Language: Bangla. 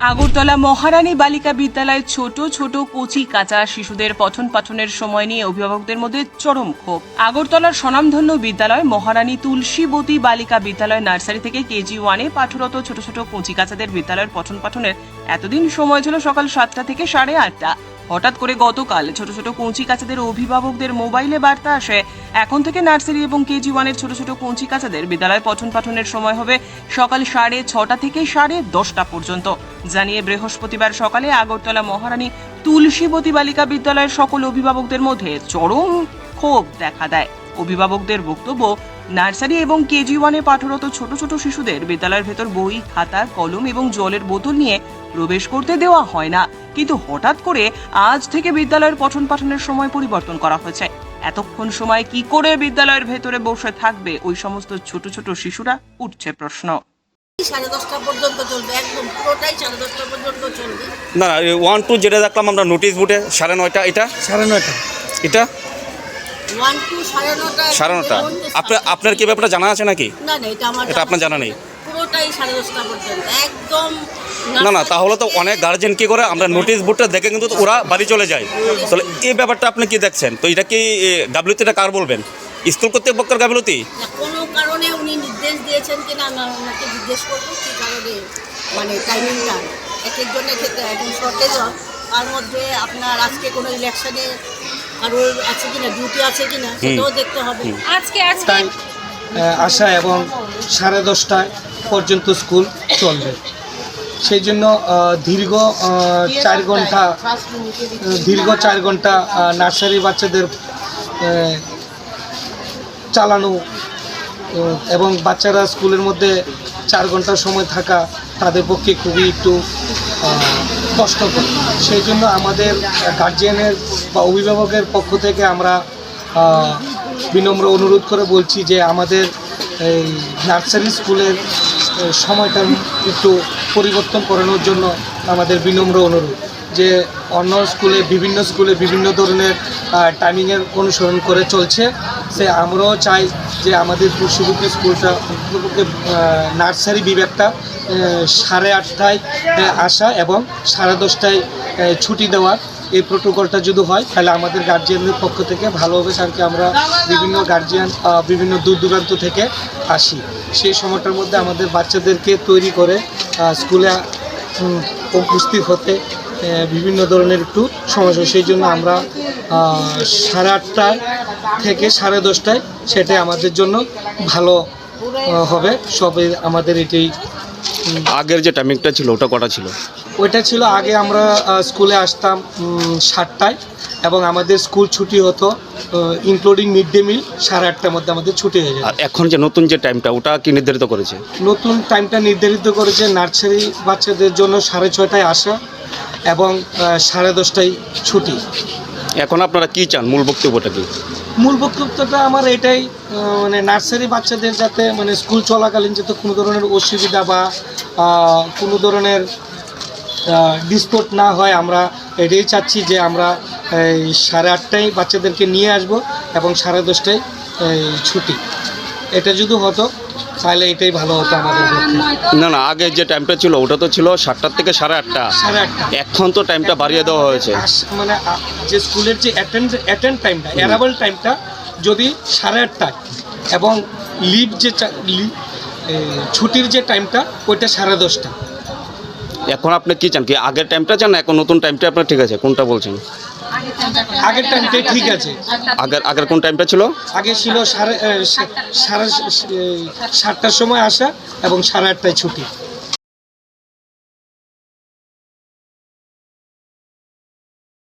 আগরতলা মহারানী বালিকা বিদ্যালয়ে ছোট ছোট কচি কাঁচা শিশুদের পঠন পাঠনের সময় নিয়ে অভিভাবকদের মধ্যে চরম ক্ষোভ। আগরতলার স্বনামধন্য বিদ্যালয় মহারানী তুলসীবতী বালিকা বিদ্যালয় নার্সারি থেকে কেজি ওয়ানে পাঠরত ছোট ছোট কচি কাঁচাদের বিদ্যালয়ের পঠন পাঠনের এতদিন সময় ছিল সকাল সাতটা থেকে সাড়ে আটটা। হঠাৎ করে গতকাল ছোট ছোট কঞ্চি কাচাদের অভিভাবকদের মোবাইলে বার্তা আসে। এখন থেকে নার্সারি এবং কেজি ওয়ানের ছোট ছোট কঞ্চি বিদ্যালয় পঠন পাঠনের সময় হবে সকাল সাড়ে ছটা থেকে সাড়ে দশটা পর্যন্ত। জানিয়ে বৃহস্পতিবার সকালে আগরতলা মহারানী তুলসীবতী বালিকা বিদ্যালয়ের সকল অভিভাবকদের মধ্যে চরম ক্ষোভ দেখা দেয়। অভিভাবকদের বক্তব্য নার্সারি এবং কেজি ওয়ানে পাঠরত ছোট ছোট শিশুদের বিদ্যালয়ের ভেতর বই খাতা কলম এবং জলের বোতল নিয়ে প্রবেশ করতে দেওয়া হয় না। কিন্তু হঠাৎ করে আজ থেকে বিদ্যালয়ের পঠন পাঠনের সময় পরিবর্তন করা হয়েছে। এতক্ষণ সময় কি করে বিদ্যালয়ের ভেতরে বসে থাকবে? ওই সমস্ত ছোট ছোট শিশুরা উঠছে প্রশ্ন। সাড়ে দশটা পর্যন্ত চলবে একদম পুরোটাই সাড়ে দশটা পর্যন্ত চলবে। না ওয়ান টু যেটা দেখলাম আমরা নোটিশ বোর্ডে সাড়ে নয়টা এটা? সাড়ে নয়টা। এটা? সাড়ে নটা আপনার আপনার কি ব্যাপারটা জানা আছে নাকি? এটা আপনার জানা নেই। না না তাহলে তো অনেক গার্জেন কি করে? আমরা নোটিশ বোর্ডটা দেখে কিন্তু ওরা বাড়ি চলে যায়। তাহলে এই ব্যাপারটা আপনি কি দেখছেন? তো এটা কি গাবলুতিটা কার বলবেন? স্কুল কর্তৃপক্ষের গাবলুতি কোনো কারণে উনি নির্দেশ দিয়েছেন কিনা ওনাকে জিজ্ঞেস করব কী কারণে মানে টাইমিংটা এক একজনের ক্ষেত্রে এখন শর্টেজ তার মধ্যে আপনার আজকে কোনো ইলেকশনে কারোর আছে কিনা ডিউটি আছে কিনা সেটাও দেখতে হবে। টাইম আসা এবং সাড়ে দশটায় পর্যন্ত স্কুল চলবে। সেই জন্য দীর্ঘ চার ঘণ্টা দীর্ঘ চার ঘণ্টা নার্সারি বাচ্চাদের চালানো এবং বাচ্চারা স্কুলের মধ্যে চার ঘণ্টা সময় থাকা তাদের পক্ষে খুবই একটু কষ্টকর সেই জন্য আমাদের গার্জিয়ানের বা অভিভাবকের পক্ষ থেকে আমরা বিনম্র অনুরোধ করে বলছি যে আমাদের এই নার্সারি স্কুলের সময়টা একটু পরিবর্তন করানোর জন্য আমাদের বিনম্র অনুরোধ। যে অন্য স্কুলে, বিভিন্ন স্কুলে বিভিন্ন ধরনের টাইমিংয়ের অনুসরণ করে চলছে। সে আমরাও চাই যে আমাদের পশ্চিমবঙ্গ স্কুলটা নার্সারি বিভাগটা সাড়ে আটটায় আসা এবং সাড়ে দশটায় ছুটি দেওয়া এই প্রোটোকলটা যদি হয়, তাহলে আমাদের গার্জিয়ানদের পক্ষ থেকে ভালো হবে কারণ কি আমরা বিভিন্ন গার্জিয়ান বিভিন্ন দূর দূরান্ত থেকে আসি। সেই সময়টার মধ্যে আমাদের বাচ্চাদেরকে তৈরি করে স্কুলে উপস্থিত হতে বিভিন্ন ধরনের একটু সমস্যা সেই জন্য আমরা সাড়ে আটটায় থেকে সাড়ে দশটায় সেটাই আমাদের জন্য ভালো হবে। সবে আমাদের এটাই আগের যে টাইমিংটা ছিল ওটা কটা ছিল? ওইটা ছিল আগে আমরা স্কুলে আসতাম সাতটায় এবং আমাদের স্কুল ছুটি হতো ইনক্লুডিং মিড ডে মিল সাড়ে আটটার মধ্যে আমাদের ছুটি হয়ে যায় এখন যে নতুন যে টাইমটা ওটা কি নির্ধারিত করেছে? নতুন টাইমটা নির্ধারিত করেছে নার্সারি বাচ্চাদের জন্য সাড়ে ছয়টায় আসা এবং সাড়ে দশটায় ছুটি। এখন আপনারা কি চান? মূল বক্তব্যটা কি? মূল বক্তব্যটা আমার এটাই মানে নার্সারি বাচ্চাদের যাতে মানে স্কুল চলাকালীন যাতে কোনো ধরনের অসুবিধা বা কোনো ধরনের ডিসপোর্ট না হয়, আমরা এটাই চাচ্ছি যে আমরা এই সাড়ে আটটায় বাচ্চাদেরকে নিয়ে আসব এবং সাড়ে দশটায় ছুটি। এটা যদি হতো তাহলে এটাই ভালো হতো আমাদের না না আগে যে টাইমটা ছিল ওটা তো ছিল সাতটার থেকে সাড়ে আটটা। সাড়ে আটটা। এখন তো টাইমটা বাড়িয়ে দেওয়া হয়েছে। মানে যে স্কুলের যে অ্যাটেন্ড অ্যাটেন্ড টাইমটা অ্যারাবল টাইমটা যদি সাড়ে আটটায় এবং লিভ যে ছুটির যে টাইমটা ওইটা সাড়ে দশটা। এখন আপনি কি চান? কি আগের টাইমটা চান এখন নতুন টাইমটা আপনার ঠিক আছে কোনটা বলছেন? আগের টাইমটাই ঠিক আছে। আগের আগের কোন টাইমটা ছিল? আগে ছিল সাড়ে সাড়ে সাতটার সময় আসা এবং সাড়ে আটটায় ছুটি।